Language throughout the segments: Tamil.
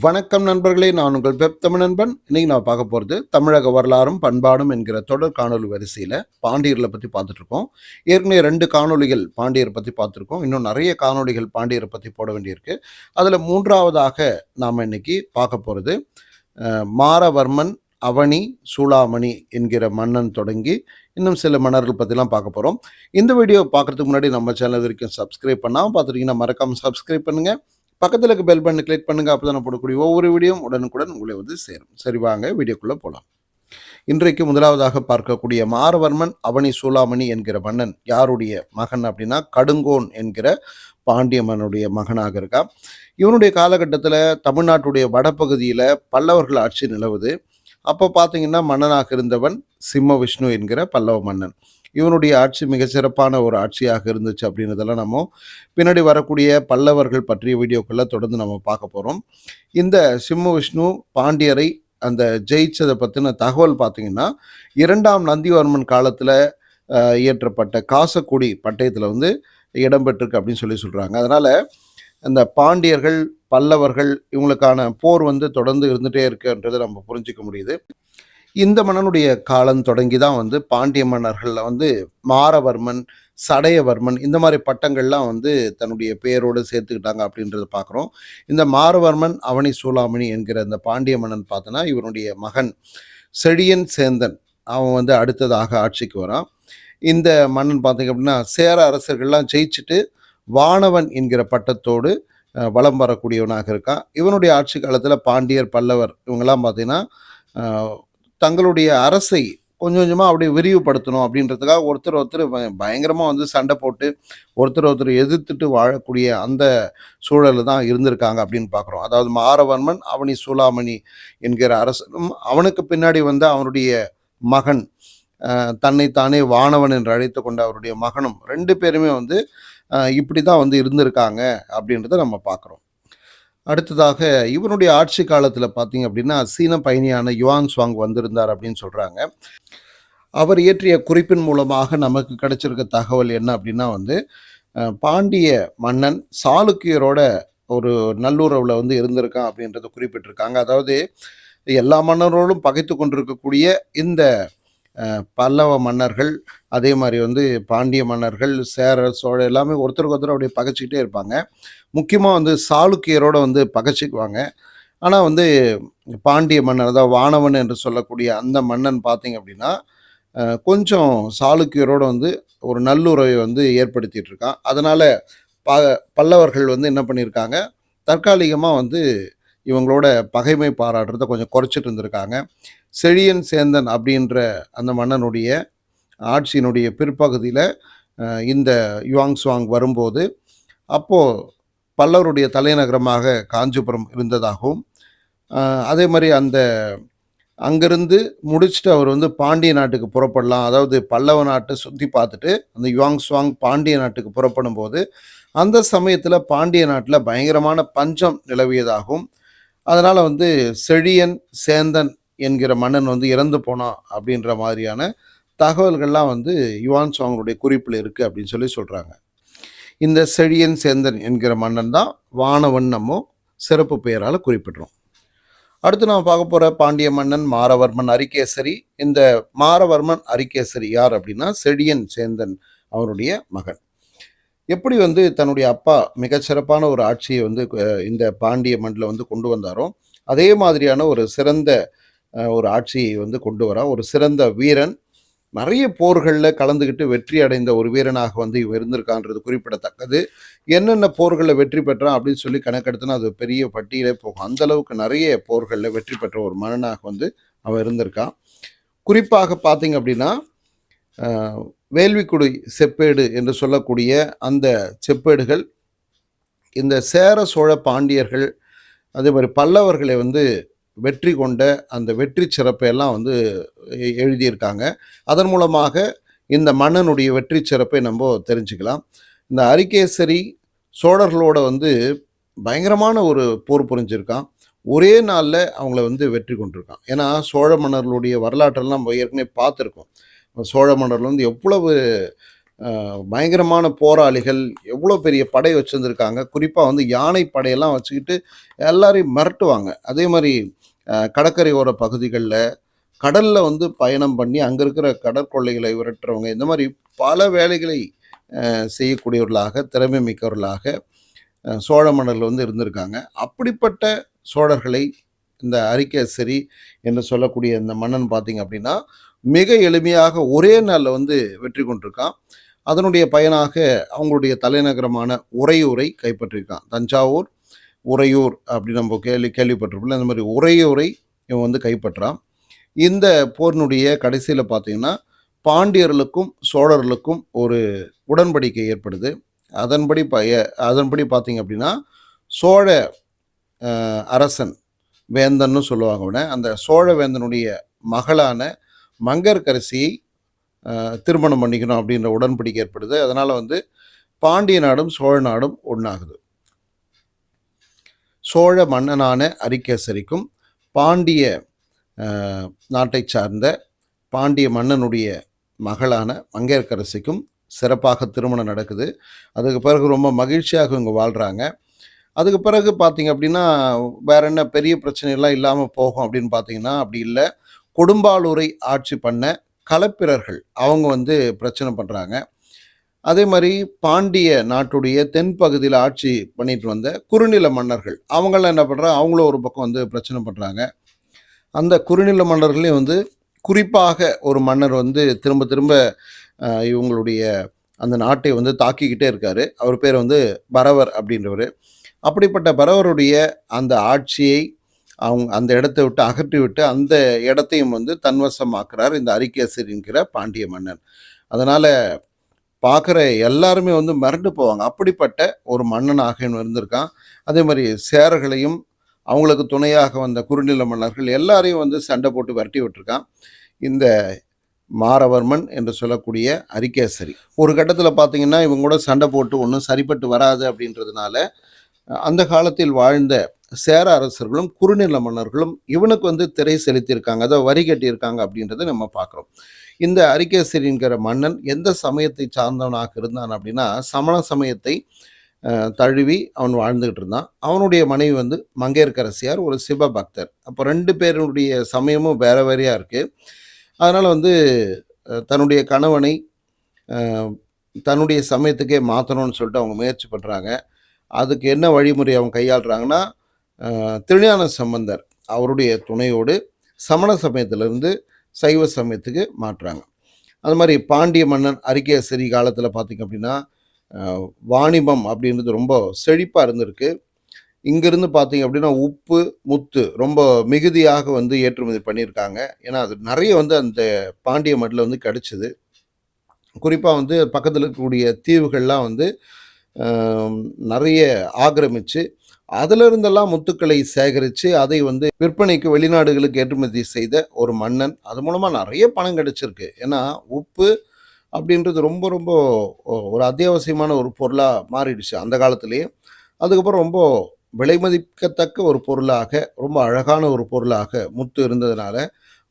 வணக்கம் நண்பர்களே நான் உங்கள் பெப் தமிழ் நண்பன் இன்னைக்கு நான் பார்க்க போகிறது தமிழக வரலாறும் பண்பாடும் என்கிற தொடர் காணொலி வரிசையில் பாண்டியர்களை பற்றி பார்த்துட்டு இருக்கோம் ஏற்கனவே ரெண்டு காணொளிகள் பாண்டியரை பற்றி பார்த்துருக்கோம். இன்னும் நிறைய காணொளிகள் பாண்டியரை பற்றி போட வேண்டியிருக்கு. அதில் மூன்றாவதாக நாம் இன்னைக்கு பார்க்க போகிறது மாரவர்மன் அவனி சூளாமணி என்கிற மன்னன் தொடங்கி இன்னும் சில மன்னர்கள் பற்றிலாம் பார்க்க போகிறோம் இந்த வீடியோ பார்க்குறதுக்கு முன்னாடி நம்ம சேனல் வரைக்கும் சப்ஸ்கிரைப் பண்ணாமல் பார்த்துட்டிங்கன்னா மறக்காமல் சப்ஸ்கிரைப் பண்ணுங்கள் பக்கத்தில் இருக்க பெல் பண்ணி கிளிக் பண்ணுங்கள் அப்போ தான் போடக்கூடிய ஒவ்வொரு வீடியோவும் உடனுக்குடன் உங்களை வந்து சேரும். சரி வாங்க வீடியோக்குள்ளே போகலாம் இன்றைக்கு முதலாவதாக பார்க்கக்கூடிய மாரவர்மன் அவனி சூளாமணி என்கிற மன்னன் யாருடைய மகன் அப்படின்னா கடுங்கோன் என்கிற பாண்டியமனுடைய மகனாக இருக்கா இவனுடைய காலகட்டத்தில் தமிழ்நாட்டுடைய வடபகுதியில் பல்லவர்கள் ஆட்சி நிலவுது. அப்போ பார்த்தீங்கன்னா மன்னனாக இருந்தவன் சிம்ம விஷ்ணு என்கிற பல்லவ மன்னன். இவனுடைய ஆட்சி மிக சிறப்பான ஒரு ஆட்சியாக இருந்துச்சு அப்படின்றதெல்லாம் நம்ம பின்னாடி வரக்கூடிய பல்லவர்கள் பற்றிய வீடியோக்களில் தொடர்ந்து நம்ம பார்க்க போகிறோம் இந்த சிம்ம விஷ்ணு பாண்டியரை அந்த ஜெயிச்சதை பற்றின தகவல் பார்த்தீங்கன்னா இரண்டாம் நந்திவர்மன் காலத்தில் இயற்றப்பட்ட காசக்குடி பட்டயத்தில் வந்து இடம்பெற்றிருக்கு அப்படின்னு சொல்லி சொல்கிறாங்க அதனால் அந்த பாண்டியர்கள் பல்லவர்கள் இவங்களுக்கான போர் வந்து தொடர்ந்து இருந்துகிட்டே இருக்குன்றதை நம்ம புரிஞ்சிக்க முடியுது. இந்த மன்னனுடைய காலம் தொடங்கி தான் வந்து பாண்டிய மன்னர்களில் வந்து மாரவர்மன் சடையவர்மன் இந்த மாதிரி பட்டங்கள்லாம் வந்து தன்னுடைய பெயரோடு சேர்த்துக்கிட்டாங்க அப்படின்றத பார்க்குறோம். இந்த மாரவர்மன் அவனி சூளாமணி என்கிற இந்த பாண்டிய மன்னன் பார்த்தோன்னா இவனுடைய மகன் செழியன் சேந்தன். அவன் வந்து அடுத்ததாக ஆட்சிக்கு வரான். இந்த மன்னன் பார்த்தீங்க அப்படின்னா சேர அரசர்கள்லாம் ஜெயிச்சுட்டு வானவன் என்கிற பட்டத்தோடு வளம் வரக்கூடியவனாக இருக்கான். இவனுடைய ஆட்சி காலத்தில் பாண்டியர் பல்லவர் இவங்கெல்லாம் பார்த்தீங்கன்னா தங்களுடைய அரசை கொஞ்சம் கொஞ்சமாக அப்படியே விரிவுபடுத்தணும் அப்படின்றதுக்காக ஒருத்தர் ஒருத்தர் பயங்கரமாக வந்து சண்டை போட்டு ஒருத்தர் ஒருத்தர் எதிர்த்துட்டு வாழக்கூடிய அந்த சூழல் தான் இருந்திருக்காங்க அப்படின்னு பார்க்குறோம் அதாவது மாரவர்மன் அவனி சூளாமணி என்கிற அரசனும் அவனுக்கு பின்னாடி வந்து அவனுடைய மகன் தன்னைத்தானே வானவன் என்று அழைத்து கொண்ட அவருடைய மகனும் ரெண்டு பேருமே வந்து இப்படி தான் வந்து இருந்திருக்காங்க அப்படின்றத நம்ம பார்க்குறோம் அடுத்ததாக இவனுடைய ஆட்சி காலத்தில் பார்த்தீங்க அப்படின்னா சீன பயணியான யுவான் சுவாங் வந்திருந்தார் அப்படின்னு சொல்கிறாங்க அவர் இயற்றிய குறிப்பின் மூலமாக நமக்கு கிடைச்சிருக்க தகவல் என்ன அப்படின்னா வந்து பாண்டிய மன்னன் சாளுக்கியரோட ஒரு நல்லுறவில் வந்து இருந்திருக்கான் அப்படின்றத குறிப்பிட்டிருக்காங்க. அதாவது எல்லா மன்னரோடும் பகைத்து கொண்டிருக்கக்கூடிய இந்த பல்லவ மன்னர்கள் அதே மாதிரி வந்து பாண்டிய மன்னர்கள் சேர சோழ எல்லாமே ஒருத்தருக்கு ஒருத்தர் அப்படியே பகைச்சிக்கிட்டே இருப்பாங்க. முக்கியமாக வந்து சாளுக்கியரோடு வந்து பகைச்சிக்குவாங்க. ஆனால் வந்து பாண்டிய மன்னர் அதாவது வானவன் என்று சொல்லக்கூடிய அந்த மன்னன் பார்த்தீங்க அப்படின்னா கொஞ்சம் சாளுக்கியரோட வந்து ஒரு நல்லுறவை வந்து ஏற்படுத்திகிட்டு இருக்கான். அதனால் ப பல்லவர்கள் வந்து என்ன பண்ணியிருக்காங்க? தற்காலிகமாக வந்து இவங்களோட பகைமை பாராட்டுறதை கொஞ்சம் குறைச்சிட்டு இருந்திருக்காங்க. செழியன் சேந்தன் அப்படின்ற அந்த மன்னனுடைய ஆட்சியினுடைய பிற்பகுதியில் இந்த யுவாங் சுவாங் வரும்போது அப்போது பல்லவருடைய தலைநகரமாக காஞ்சிபுரம் இருந்ததாகவும் அதே மாதிரி அந்த அங்கேருந்து முடிச்சுட்டு அவர் வந்து பாண்டிய நாட்டுக்கு புறப்படலாம். அதாவது பல்லவ நாட்டை சுற்றி பார்த்துட்டு அந்த யுவாங் சுவாங் பாண்டிய நாட்டுக்கு புறப்படும் போது அந்த சமயத்தில் பாண்டிய நாட்டில் பயங்கரமான பஞ்சம் நிலவியதாகவும் அதனால் வந்து செழியன் சேந்தன் என்கிற மன்னன் வந்து இறந்து போனான் அப்படின்ற மாதிரியான தகவல்கள்லாம் வந்து யுவான் சுவாங்களுடைய குறிப்பில் இருக்குது அப்படின்னு சொல்லி சொல்கிறாங்க இந்த செழியன் சேந்தன் என்கிற மன்னன் தான் வானவன் நம்ம சிறப்பு பெயரால் குறிப்பிடுறோம். அடுத்து நம்ம பார்க்க போகிற பாண்டிய மன்னன் மாரவர்மன் அரிகேசரி. இந்த மாரவர்மன் அரிகேசரி யார் அப்படின்னா செழியன் சேந்தன் அவருடைய மகன். எப்படி வந்து தன்னுடைய அப்பா மிகச்சிறப்பான ஒரு ஆட்சியை வந்து இந்த பாண்டிய மண்ணில் வந்து கொண்டு வந்தாரோ அதே மாதிரியான ஒரு சிறந்த ஒரு ஆட்சியை வந்து கொண்டு வரா ஒரு சிறந்த வீரன். நிறைய போர்களில் கலந்துக்கிட்டு வெற்றி அடைந்த ஒரு வீரனாக வந்து இவன் இருந்திருக்கான்றது குறிப்பிடத்தக்கது. என்னென்ன போர்களில் வெற்றி பெற்றான் அப்படின்னு சொல்லி கணக்கெடுத்தனா அது பெரிய பட்டியலே போகும். அந்த அளவுக்கு நிறைய போர்களில் வெற்றி பெற்ற ஒரு மன்னனாக வந்து அவன் இருந்திருக்கான். குறிப்பாக பார்த்தீங்க அப்படின்னா வேள்விக்குடி செப்பேடு என்று சொல்லக்கூடிய அந்த செப்பேடுகள் இந்த சேர சோழ பாண்டியர்கள் அதே மாதிரி பல்லவர்களை வந்து வெற்றி கொண்ட அந்த வெற்றி சிறப்பை எல்லாம் வந்து எழுதியிருக்காங்க. அதன் மூலமாக இந்த மன்னனுடைய வெற்றி சிறப்பை நம்ம தெரிஞ்சுக்கலாம். இந்த அரிகேசரி சோழர்களோட வந்து பயங்கரமான ஒரு போர் புரிஞ்சிருக்கான். ஒரே நாளில் அவங்கள வந்து வெற்றி கொண்டிருக்கான். ஏன்னா சோழ மன்னர்களுடைய வரலாற்றெல்லாம் நம்ம ஏற்கனவே பார்த்துருக்கோம். சோழ மன்னர்கள் வந்து எவ்வளவு பயங்கரமான போராளிகள் எவ்வளோ பெரிய படை வச்சுருந்துருக்காங்க. குறிப்பாக வந்து யானை படையெல்லாம் வச்சுக்கிட்டு எல்லாரையும் மிரட்டுவாங்க. அதே மாதிரி கடற்கரையோர பகுதிகளில் கடலில் வந்து பயணம் பண்ணி அங்கே இருக்கிற கடற்கொள்ளைகளை விரட்டுறவங்க இந்த மாதிரி பல வேலைகளை செய்யக்கூடியவர்களாக திறமை மிக்கவர்களாக சோழ மன்னர்கள் வந்து இருந்திருக்காங்க. அப்படிப்பட்ட சோழர்களை இந்த அரிகேசரி என்று சொல்லக்கூடிய இந்த மன்னன் பார்த்தீங்க அப்படின்னா மிக எளிமையாக ஒரே நாளில் வந்து வெற்றி கொண்டிருக்கான். அதனுடைய பயனாக அவங்களுடைய தலைநகரமான உறையூரை கைப்பற்றியிருக்கான். தஞ்சாவூர் உறையூர் அப்படி நம்ம கேள்வி கேள்விப்பட்டிருப்போம் இந்த மாதிரி உறையூரை இவன் வந்து கைப்பற்றான். இந்த போரினுடைய கடைசியில் பார்த்தீங்கன்னா பாண்டியர்களுக்கும் சோழர்களுக்கும் ஒரு உடன்படிக்கை ஏற்படுது. அதன்படி ப அதன்படி பார்த்தீங்க அப்படின்னா சோழ அரசன் வேந்தன்னு சொல்லுவாங்க உடனே. அந்த சோழ வேந்தனுடைய மகளான மங்கர்கரசியை திருமணம் பண்ணிக்கணும் அப்படின்ற உடன்படிக்கை ஏற்படுது. அதனால் வந்து பாண்டிய நாடும் சோழ நாடும் ஒன்றாகுது சோழ மன்னனான அரிகேசரிக்கும் பாண்டிய நாட்டை சார்ந்த பாண்டிய மன்னனுடைய மகளான மங்கையர்க்கரசிக்கும் சிறப்பாக திருமணம் நடக்குது. அதுக்கு பிறகு ரொம்ப மகிழ்ச்சியாக இங்கே வாழ்கிறாங்க அதுக்கு பிறகு பார்த்தீங்க அப்படின்னா வேற என்ன பெரிய பிரச்சனைலாம் இல்லாமல் போகும் அப்படின்னு பார்த்தீங்கன்னா அப்படி இல்லை. கொடும்பாலூரை ஆட்சி பண்ண களப்பிரர்கள் அவங்க வந்து பிரச்சனை பண்ணுறாங்க அதே மாதிரி பாண்டிய நாட்டுடைய தென்பகுதியில் ஆட்சி பண்ணிட்டு வந்த குறுநில மன்னர்கள் அவங்களாம் என்ன பண்ணுறாங்க அவங்களும் ஒரு பக்கம் வந்து பிரச்சனை பண்ணுறாங்க அந்த குறுநில மன்னர்களையும் வந்து குறிப்பாக ஒரு மன்னர் வந்து திரும்ப திரும்ப இவங்களுடைய அந்த நாட்டை வந்து தாக்கிக்கிட்டே இருக்காரு. அவர் பேர் வந்து பரவர் அப்படின்றவர். அப்படிப்பட்ட பரவருடைய அந்த ஆட்சியை அவங்க அந்த இடத்தை விட்டு அகற்றி விட்டு அந்த இடத்தையும் வந்து தன்வசமாக்குறார் இந்த அரிகேசரி என்கிற பாண்டிய மன்னன். அதனால் பார்க்குற எல்லாருமே வந்து மிரண்டு போவாங்க. அப்படிப்பட்ட ஒரு மன்னனாக இருந்திருக்கான். அதே மாதிரி சேரர்களையும் அவங்களுக்கு துணையாக வந்த குறுநில மன்னர்கள் எல்லாரையும் வந்து சண்டை போட்டு விரட்டி விட்டுருக்கான். இந்த மாரவர்மன் என்று சொல்லக்கூடிய அரிகேசரி ஒரு கட்டத்தில் பார்த்தீங்கன்னா இவங்க கூட சண்டை போட்டு ஒன்றும் சரிப்பட்டு வராது அப்படின்றதுனால அந்த காலத்தில் வாழ்ந்த சேர அரசர்களும் குறுநில மன்னர்களும் இவனுக்கு வந்து திரை செலுத்தியிருக்காங்க. அதை வரி கட்டியிருக்காங்க அப்படின்றத நம்ம பார்க்குறோம். இந்த அரிகேசரிங்கிற மன்னன் எந்த சமயத்தை சார்ந்தவனாக இருந்தான் அப்படின்னா சமண சமயத்தை தழுவி அவன் வாழ்ந்துக்கிட்டு இருந்தான். அவனுடைய மனைவி வந்து மங்கையர்கரசியார் ஒரு சிவ பக்தர் அப்போ ரெண்டு பேருடைய சமயமும் வேற வேறையாக இருக்குது அதனால் வந்து தன்னுடைய கணவனை தன்னுடைய சமயத்துக்கே மாற்றணும்னு சொல்லிட்டு அவங்க முயற்சி பண்ணுறாங்க அதுக்கு என்ன வழிமுறை அவங்க கையாளுறாங்கன்னா திருஞான சம்பந்தர் அவருடைய துணையோடு சமண சமயத்திலிருந்து சைவ சமயத்துக்கு மாற்றுறாங்க அது மாதிரி பாண்டிய மன்னன் அரிகேசரி காலத்தில் பார்த்திங்க அப்படின்னா வாணிபம் அப்படின்றது ரொம்ப செழிப்பாக இருந்திருக்கு. இங்கேருந்து பார்த்திங்க அப்படின்னா உப்பு முத்து ரொம்ப மிகுதியாக வந்து ஏற்றுமதி பண்ணியிருக்காங்க. ஏன்னா அது நிறைய வந்து அந்த பாண்டிய மண்ணில் வந்து கிடச்சிது. குறிப்பாக வந்து பக்கத்தில் இருக்கக்கூடிய தீவுகள்லாம் வந்து நிறைய ஆக்கிரமிச்சு அதிலிருந்தெல்லாம் முத்துக்களை சேகரித்து அதை வந்து விற்பனைக்கு வெளிநாடுகளுக்கு ஏற்றுமதி செய்த ஒரு மன்னன். அது மூலமாக நிறைய பணம் கிடைச்சிருக்கு. ஏன்னா உப்பு அப்படின்றது ரொம்ப ரொம்ப ஒரு அத்தியாவசியமான ஒரு பொருளாக மாறிடுச்சு அந்த காலத்துலேயே. அதுக்கப்புறம் ரொம்ப விலை மதிக்கத்தக்க ஒரு பொருளாக ரொம்ப அழகான ஒரு பொருளாக முத்து இருந்ததுனால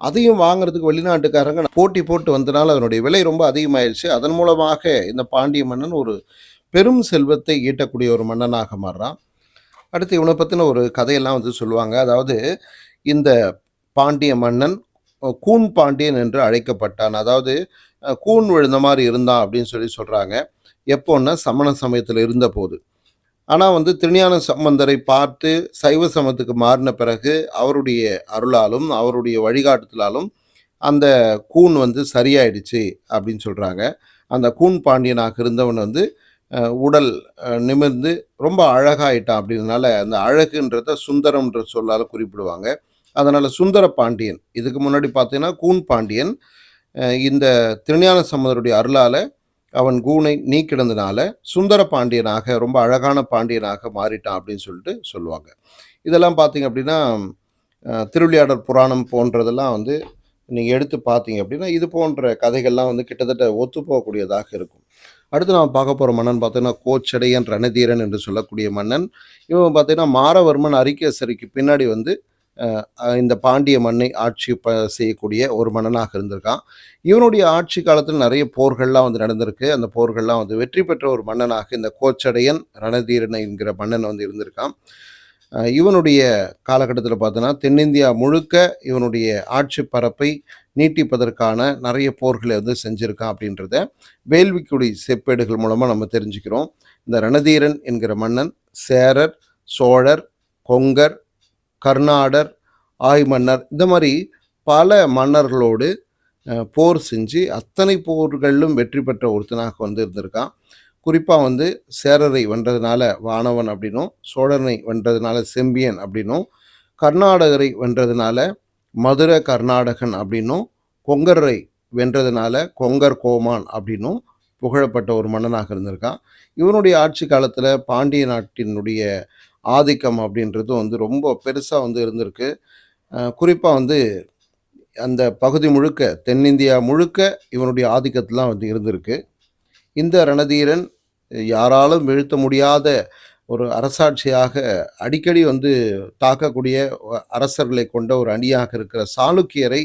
அதையும் வாங்குறதுக்கு வெளிநாட்டுக்காரங்க போட்டி போட்டு வந்தனால அதனுடைய விலை ரொம்ப அதிகமாயிடுச்சு அதன் மூலமாக இந்த பாண்டிய மன்னன் ஒரு பெரும் செல்வத்தை ஈட்டக்கூடிய ஒரு மன்னனாக மாறுறான். அடுத்து இவனை பற்றின ஒரு கதையெல்லாம் வந்து சொல்லுவாங்க. அதாவது இந்த பாண்டிய மன்னன் கூன் பாண்டியன் என்று அழைக்கப்பட்டான். அதாவது கூன் விழுந்த மாதிரி இருந்தான் அப்படின்னு சொல்லி சொல்கிறாங்க எப்போன்னா சமண சமயத்தில் இருந்தபோது. ஆனால் வந்து திருஞான சம்பந்தரை பார்த்து சைவ சமயத்துக்கு மாறின பிறகு அவருடைய அருளாலும் அவருடைய வழிகாட்டுதலாலும் அந்த கூன் வந்து சரியாயிடுச்சு அப்படின்னு சொல்கிறாங்க அந்த கூன் பாண்டியனாக இருந்தவன் வந்து உடல் நிமிர்ந்து ரொம்ப அழகாயிட்டான் அப்படின்றனால அந்த அழகுன்றத சுந்தரம்ன்ற சொல்லால் குறிப்பிடுவாங்க. அதனால் சுந்தர பாண்டியன் இதுக்கு முன்னாடி பார்த்தீங்கன்னா கூன் பாண்டியன் இந்த திருஞான சம்பந்தருடைய அருளால் அவன் கூனை நீக்கிடந்தனால சுந்தர பாண்டியனாக ரொம்ப அழகான பாண்டியனாக மாறிட்டான் அப்படின்னு சொல்லிட்டு சொல்லுவாங்க. இதெல்லாம் பார்த்தீங்க அப்படின்னா அஹ், திருவிளையாடல் புராணம் போன்றதெல்லாம் வந்து நீங்கள் எடுத்து பார்த்தீங்க அப்படின்னா இது போன்ற கதைகள்லாம் வந்து கிட்டத்தட்ட ஒத்து போகக்கூடியதாக இருக்கும். அடுத்து நாம் பார்க்க போகிற மன்னன் பார்த்தீங்கன்னா கோச்சடையன் ரணதீரன் என்று சொல்லக்கூடிய மன்னன். இவன் பார்த்தீங்கன்னா மாரவர்மன் அரிகேசரிக்கு பின்னாடி வந்து இந்த பாண்டிய மண்ணை ஆட்சி ப செய்யக்கூடிய ஒரு மன்னனாக இருந்திருக்கான். இவனுடைய ஆட்சி காலத்தில் நிறைய போர்கள்லாம் வந்து நடந்திருக்கு. அந்த போர்கள்லாம் வந்து வெற்றி பெற்ற ஒரு மன்னனாக இந்த கோச்சடையன் ரணதீரன் என்கிற மன்னன் வந்து இருந்திருக்கான். இவனுடைய காலகட்டத்தில் பார்த்தோன்னா தென்னிந்தியா முழுக்க இவனுடைய ஆட்சி பரப்பை நீட்டிப்பதற்கான நிறைய போர்களை வந்து செஞ்சுருக்கான் அப்படின்றத வேள்விக்குடி செப்பேடுகள் மூலமாக நம்ம தெரிஞ்சுக்கிறோம். இந்த ரணதீரன் என்கிற மன்னன் சேரர் சோழர் கொங்கர் கர்நாடர் ஆய் மன்னர் இந்த மாதிரி பல மன்னர்களோடு போர் செஞ்சு அத்தனை போர்களிலும் வெற்றி பெற்ற ஒருத்தனாக வந்து இருந்திருக்கான். குறிப்பாக வந்து சேரரை வென்றதுனால வானவன் அப்படின்னும் சோழனை வென்றதுனால செம்பியன் அப்படின்னும் கர்நாடகரை வென்றதுனால மதுரை கர்நாடகன் அப்படின்னும் கொங்கரை வென்றதுனால கொங்கர் கோமான் அப்படின்னும் புகழப்பட்ட ஒரு மன்னனாக இருந்திருக்கான். இவனுடைய ஆட்சி காலத்தில் பாண்டிய நாட்டினுடைய ஆதிக்கம் அப்படின்றது வந்து ரொம்ப பெருசாக வந்து இருந்திருக்கு. குறிப்பாக வந்து அந்த பகுதி முழுக்க தென்னிந்தியா முழுக்க இவனுடைய ஆதிக்கத்திலாம் வந்து இருந்திருக்கு. இந்த ரணதீரன் யாராலும் வீழ்த்த முடியாத ஒரு அரசாட்சியாக அடிக்கடி வந்து தாக்கக்கூடிய அரசர்களை கொண்ட ஒரு அணியாக இருக்கிற சாளுக்கியரை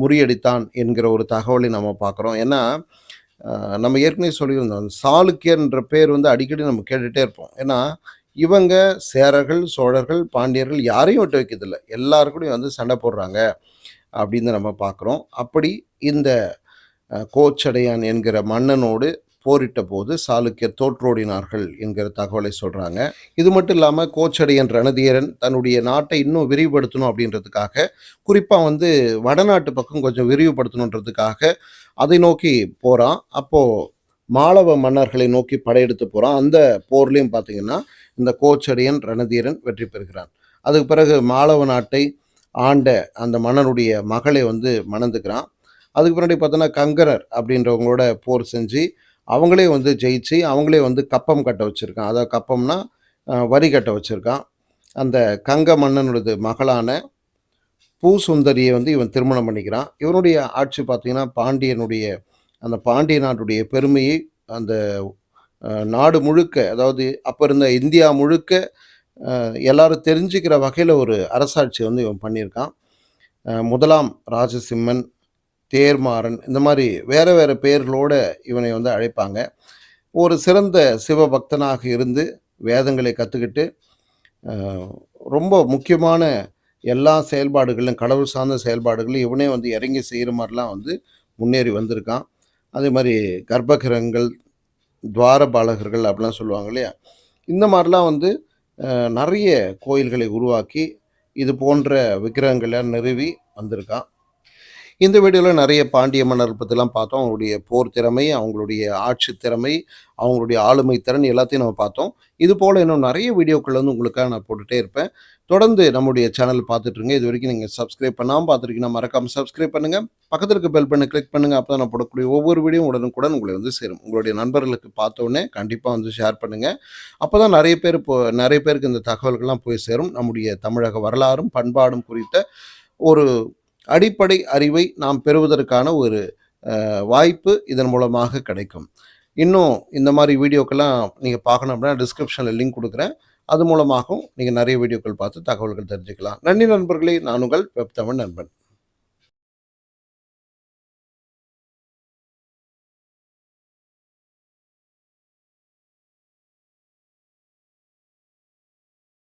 முறியடித்தான் என்கிற ஒரு தகவலை நம்ம பார்க்குறோம். ஏன்னா நம்ம ஏற்கனவே சொல்லியிருந்தோம் சாளுக்கியர்ன்ற பேர் வந்து அடிக்கடி நம்ம கேட்டுகிட்டே இருப்போம். ஏன்னா இவங்க சேரர்கள் சோழர்கள் பாண்டியர்கள் யாரையும் விட்டு வைக்கிறதில்ல. எல்லாருக்கூடையும் வந்து சண்டை போடுறாங்க அப்படின்னு நம்ம பார்க்குறோம். அப்படி இந்த கோச்சடையான் என்கிற மன்னனோடு போரிட்ட போது சாளுக்கியர் தோற்றோடினார்கள் என்கிற தகவலை சொல்கிறாங்க இது மட்டும் இல்லாமல் கோச்சடையன் ரணதீரன் தன்னுடைய நாட்டை இன்னும் விரிவுபடுத்தணும் அப்படின்றதுக்காக குறிப்பாக வந்து வடநாட்டு பக்கம் கொஞ்சம் விரிவுபடுத்தணுன்றதுக்காக அதை நோக்கி போகிறான் அப்போது மாளவ மன்னர்களை நோக்கி படையெடுத்து போகிறான் அந்த போர்லேயும் பார்த்தீங்கன்னா இந்த கோச்சடையன் ரணதீரன் வெற்றி பெறுகிறான். அதுக்கு பிறகு மாளவ நாட்டை ஆண்ட அந்த மன்னனுடைய மகளை வந்து மணந்துக்கிறான். அதுக்கு பின்னாடி பார்த்தோன்னா கங்கரர் அப்படின்றவங்களோட போர் செஞ்சு அவங்களே வந்து ஜெயிச்சு அவங்களே வந்து கப்பம் கட்ட வச்சுருக்கான். அதாவது கப்பம்னா வரி கட்ட வச்சுருக்கான். அந்த கங்க மன்னனோடது மகளான பூசுந்தரியை வந்து இவன் திருமணம் பண்ணிக்கிறான். இவனுடைய ஆட்சி பார்த்திங்கன்னா பாண்டியனுடைய அந்த பாண்டிய நாட்டுடைய பெருமையை அந்த நாடு முழுக்க அதாவது அப்போ இருந்த இந்தியா முழுக்க எல்லாரும் தெரிஞ்சுக்கிற வகையில் ஒரு அரசாட்சி வந்து இவன் பண்ணியிருக்கான். முதலாம் ராஜசிம்மன் தேர்மாறன் இந்த மாதிரி வேறு வேறு பெயர்களோடு இவனை வந்து அழைப்பாங்க. ஒரு சிறந்த சிவபக்தனாக இருந்து வேதங்களை கற்றுக்கிட்டு ரொம்ப முக்கியமான எல்லா செயல்பாடுகளிலும் கடவுள் சார்ந்த செயல்பாடுகளும் இவனே வந்து இறங்கி செய்கிற மாதிரிலாம் வந்து முன்னேறி வந்திருக்கான். அதே மாதிரி கர்ப்பகிரகங்கள் துவாரபாலகர்கள் அப்படிலாம் சொல்லுவாங்க இல்லையா? இந்த மாதிரிலாம் வந்து நிறைய கோயில்களை உருவாக்கி இது போன்ற விக்கிரகங்களை நிறுவி வந்திருக்கான். இந்த வீடியோவில் நிறைய பாண்டிய மன்னர் பற்றிலாம் பார்த்தோம். அவங்களுடைய போர் திறமை அவங்களுடைய ஆட்சி திறமை அவங்களுடைய ஆளுமை திறன் எல்லாத்தையும் நம்ம பார்த்தோம். இது போல் இன்னும் நிறைய வீடியோக்கள் வந்து உங்களுக்காக நான் போட்டுகிட்டே இருப்பேன். தொடர்ந்து நம்முடைய சேனல் பார்த்துட்ருங்க இது வரைக்கும் நீங்கள் சப்ஸ்கிரைப் பண்ணாமல் பார்த்துருக்கீங்கன்னா மறக்காமல் சப்ஸ்கிரைப் பண்ணுங்கள் பக்கத்தில் இருக்க பெல் பண்ணி கிளிக் பண்ணுங்கள் அப்போ தான் நான் போடக்கூடிய ஒவ்வொரு வீடியோ உடனுக்குடன் உங்களை வந்து சேரும். உங்களுடைய நண்பர்களுக்கு பார்த்தோன்னே கண்டிப்பாக வந்து ஷேர் பண்ணுங்கள் அப்போ தான் நிறைய பேர் இப்போ நிறைய பேருக்கு இந்த தகவல்கள்லாம் போய் சேரும். நம்முடைய தமிழக வரலாறும் பண்பாடும் குறித்த ஒரு அடிப்படை அறிவை நாம் பெறுவதற்கான ஒரு வாய்ப்பு இதன் மூலமாக கிடைக்கும். இன்னும் இந்த மாதிரி வீடியோக்கெல்லாம் நீங்கள் பார்க்கணும் அப்படின்னா டிஸ்கிரிப்ஷனில் லிங்க் கொடுக்குறேன். அது மூலமாகவும் நீங்கள் நிறைய வீடியோக்கள் பார்த்து தகவல்கள் தெரிஞ்சுக்கலாம். நன்றி நண்பர்களே. நான் உங்கள் வெப் தமிழ் நண்பன்.